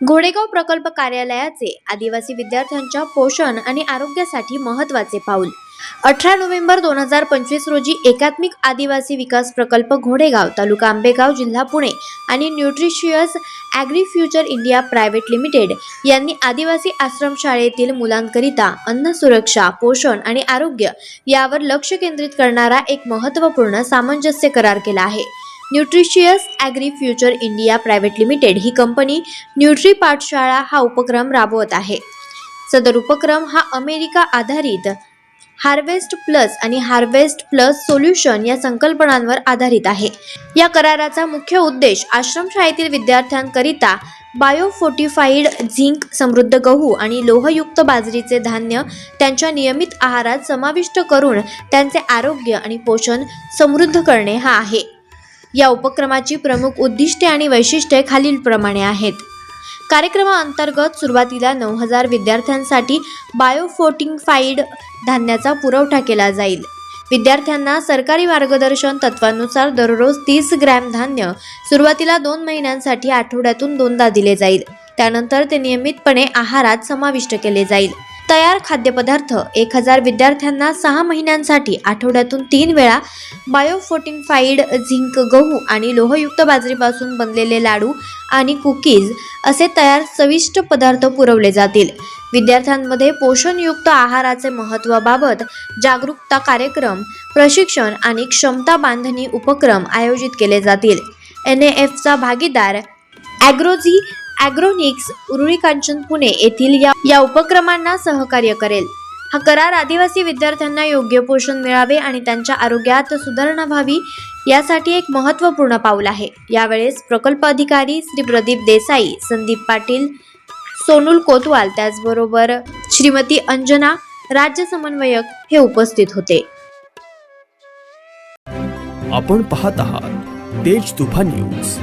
घोडेगाव प्रकल्प कार्यालयाचे आदिवासी विद्यार्थ्यांच्या पोषण आणि आरोग्यासाठी महत्त्वाचे पाऊल. अठरा नोव्हेंबर दोन हजार पंचवीस रोजी एकात्मिक आदिवासी विकास प्रकल्प घोडेगाव तालुका आंबेगाव जिल्हा पुणे आणि nutritious agri future India private limited यांनी आदिवासी आश्रमशाळेतील मुलांकरिता अन्न सुरक्षा पोषण आणि आरोग्य यावर लक्ष केंद्रित करणारा एक महत्त्वपूर्ण सामंजस्य करार केला आहे. Nutritious agri future India private limited ही कंपनी न्यूट्री पाठशाळा हा उपक्रम राबवत आहे. सदर उपक्रम हा अमेरिका आधारित हार्वेस्ट प्लस आणि हार्वेस्ट प्लस सोल्युशन या संकल्पनांवर आधारित आहे. या कराराचा मुख्य उद्देश आश्रमशाळेतील विद्यार्थ्यांकरिता बायोफोर्टिफाईड झिंक समृद्ध गहू आणि लोहयुक्त बाजरीचे धान्य त्यांच्या नियमित आहारात समाविष्ट करून त्यांचे आरोग्य आणि पोषण समृद्ध करणे हा आहे. या उपक्रमाची प्रमुख उद्दिष्टे आणि वैशिष्ट्ये खालीलप्रमाणे आहेत. कार्यक्रमाअंतर्गत सुरुवातीला नऊ हजार विद्यार्थ्यांसाठी बायोफोटिंगफाईड धान्याचा पुरवठा केला जाईल. विद्यार्थ्यांना सरकारी मार्गदर्शन तत्वानुसार दररोज तीस ग्रॅम धान्य सुरुवातीला दोन महिन्यांसाठी आठवड्यातून दोनदा दिले जाईल. त्यानंतर ते नियमितपणे आहारात समाविष्ट केले जाईल. तयार खाद्यपदार्थ. एक हजार विद्यार्थ्यांना सहा महिन्यांसाठी आठवड्यातून तीन वेळा बायोफोटिफाईड झिंक गहू आणि लोहयुक्त बाजरीपासून बनलेले लाडू आणि कुकीज असे तयार चविष्ट पदार्थ पुरवले जातील. विद्यार्थ्यांमध्ये पोषणयुक्त आहाराचे महत्त्वाबाबत जागरूकता कार्यक्रम प्रशिक्षण आणि क्षमता बांधणी उपक्रम आयोजित केले जातील. एन एफचा भागीदार ॲग्रोझी ॲग्रोनिक्स उरुळी कांचन पुणे येथील या या उपक्रमांना सहकार्य करेल. हा करार आदिवासी विद्यार्थ्यांना योग्य पोषण मिळावे आणि त्यांच्या आरोग्यात सुधारणा व्हावी यासाठी एक महत्त्वपूर्ण पाऊल आहे. यावेळेस प्रकल्प अधिकारी श्री प्रदीप देसाई संदीप पाटील सोनुल कोतवाल त्याचबरोबर श्रीमती अंजना राज्य समन्वयक हे उपस्थित होते. आपण पाहत आहात तेज तुफान न्यूज.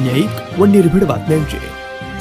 न्यायिक व निर्भीड बातम्यांचे